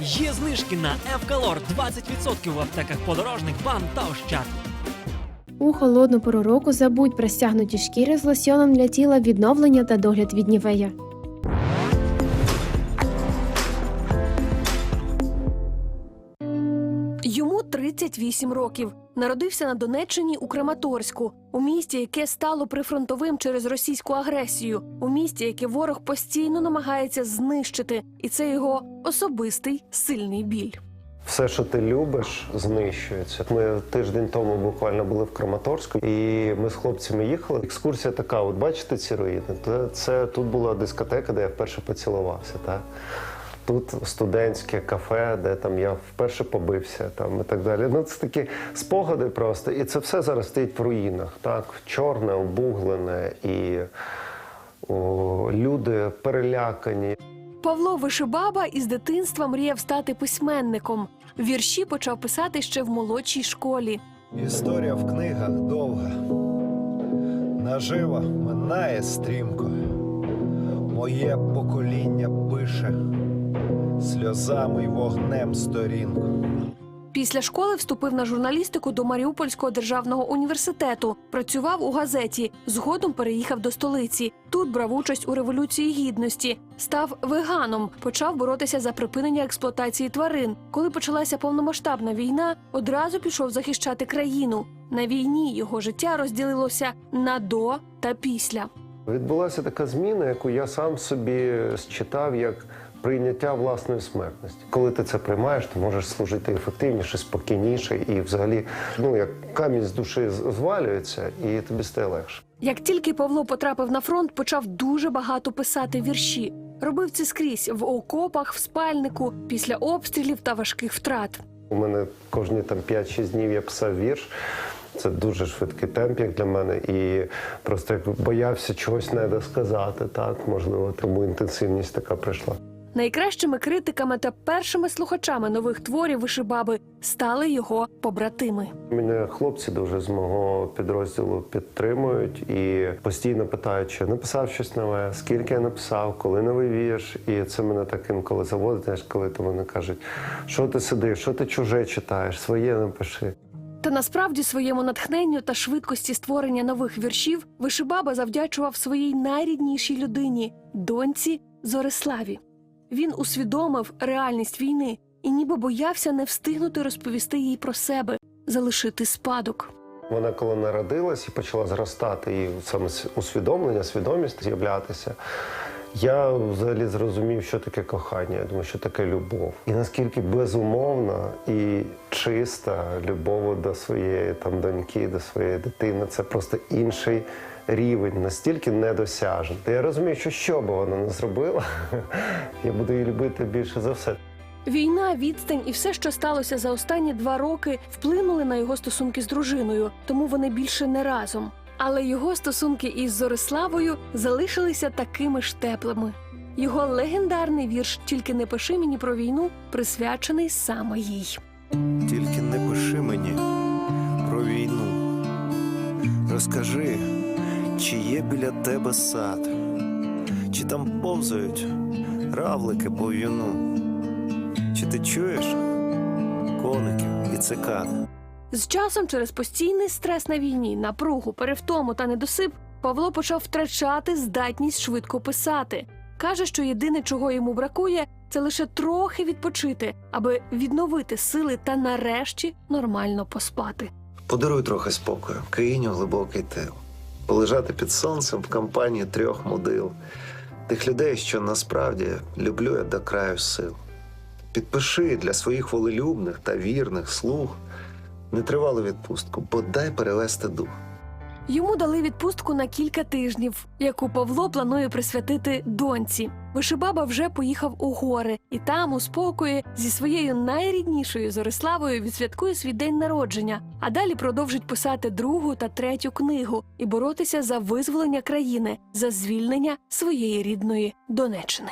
Є знижки на Евкалор 20% в аптеках подорожник, бам та ощад. У холодну пору року забудь про стягнуті шкіри з лосьоном для тіла відновлення та догляд від нівея. Йому 38 років. Народився на Донеччині у Краматорську, у місті, яке стало прифронтовим через російську агресію, у місті, яке ворог постійно намагається знищити, і це його особистий сильний біль. Все, що ти любиш, знищується. Ми тиждень тому буквально були в Краматорську, і ми з хлопцями їхали. Екскурсія така: от бачите ці руїни? Це, тут була дискотека, де я вперше поцілувався. Так? Тут студентське кафе, де там я вперше побився, там і так далі. Ну це такі спогади просто. І це все зараз стоїть в руїнах. Так, чорне, обуглене, і о, люди перелякані. Павло Вишибаба із дитинства мріяв стати письменником. Вірші почав писати ще в молодшій школі. Історія в книгах довга, нажива минає стрімко. Моє покоління пише сльозами й вогнем сторінку. Після школи вступив на журналістику до Маріупольського державного університету. Працював у газеті. Згодом переїхав до столиці. Тут брав участь у революції гідності. Став веганом. Почав боротися за припинення експлуатації тварин. Коли почалася повномасштабна війна, одразу пішов захищати країну. На війні його життя розділилося на до та після. Відбулася така зміна, яку я сам собі считав як прийняття власної смертності. Коли ти це приймаєш, ти можеш служити ефективніше, спокійніше і взагалі, ну як камінь з душі звалюється, і тобі стає легше. Як тільки Павло потрапив на фронт, почав дуже багато писати вірші. Робив це скрізь в окопах, в спальнику, після обстрілів та важких втрат. У мене кожні там 5-6 днів я писав вірш. Це дуже швидкий темп, як для мене, і просто як боявся чогось не досказати, так можливо, тому інтенсивність така прийшла. Найкращими критиками та першими слухачами нових творів вишибаби стали його побратими. Мене хлопці дуже з мого підрозділу підтримують і постійно питають, чи написав щось нове, скільки я написав, коли новий вірш. І це мене так інколи заводить, знаєш, коли то вони кажуть, що ти сидиш, що ти чуже читаєш, своє напиши. Та насправді своєму натхненню та швидкості створення нових віршів вишибаба завдячував своїй найріднішій людині доньці Зориславі. Він усвідомив реальність війни і ніби боявся не встигнути розповісти їй про себе, залишити спадок. Вона коли народилась і почала зростати, і саме усвідомлення, свідомість з'являтися. Я взагалі зрозумів, що таке кохання. Я думаю, що таке любов. І наскільки безумовна і чиста любов до своєї там доньки, до своєї дитини, це просто інший рівень, настільки недосяжний. Я розумію, що що би вона не зробила, я буду її любити більше за все. Війна, відстань і все, що сталося за останні два роки, вплинули на його стосунки з дружиною, тому вони більше не разом. Але його стосунки із Зориславою залишилися такими ж теплими. Його легендарний вірш Тільки не пиши мені про війну присвячений саме їй. Тільки не пиши мені про війну. Розкажи, чи є біля тебе сад, чи там повзають равлики по в'юну, чи ти чуєш коників і цикад. З часом, через постійний стрес на війні, напругу, перевтому та недосип, Павло почав втрачати здатність швидко писати. Каже, що єдине, чого йому бракує, це лише трохи відпочити, аби відновити сили та нарешті нормально поспати. Подаруй трохи спокою, кинь у глибокий тил, полежати під сонцем в компанії трьох мудил, тих людей, що насправді люблю я до краю сил. Підпиши для своїх волелюбних та вірних слуг нетривалу відпустку, бодай перевести дух. Йому дали відпустку на кілька тижнів, яку Павло планує присвятити доньці. Вишибаба вже поїхав у гори, і там, у спокої, зі своєю найріднішою Зориславою відсвяткує свій день народження, а далі продовжить писати другу та третю книгу і боротися за визволення країни, за звільнення своєї рідної Донеччини.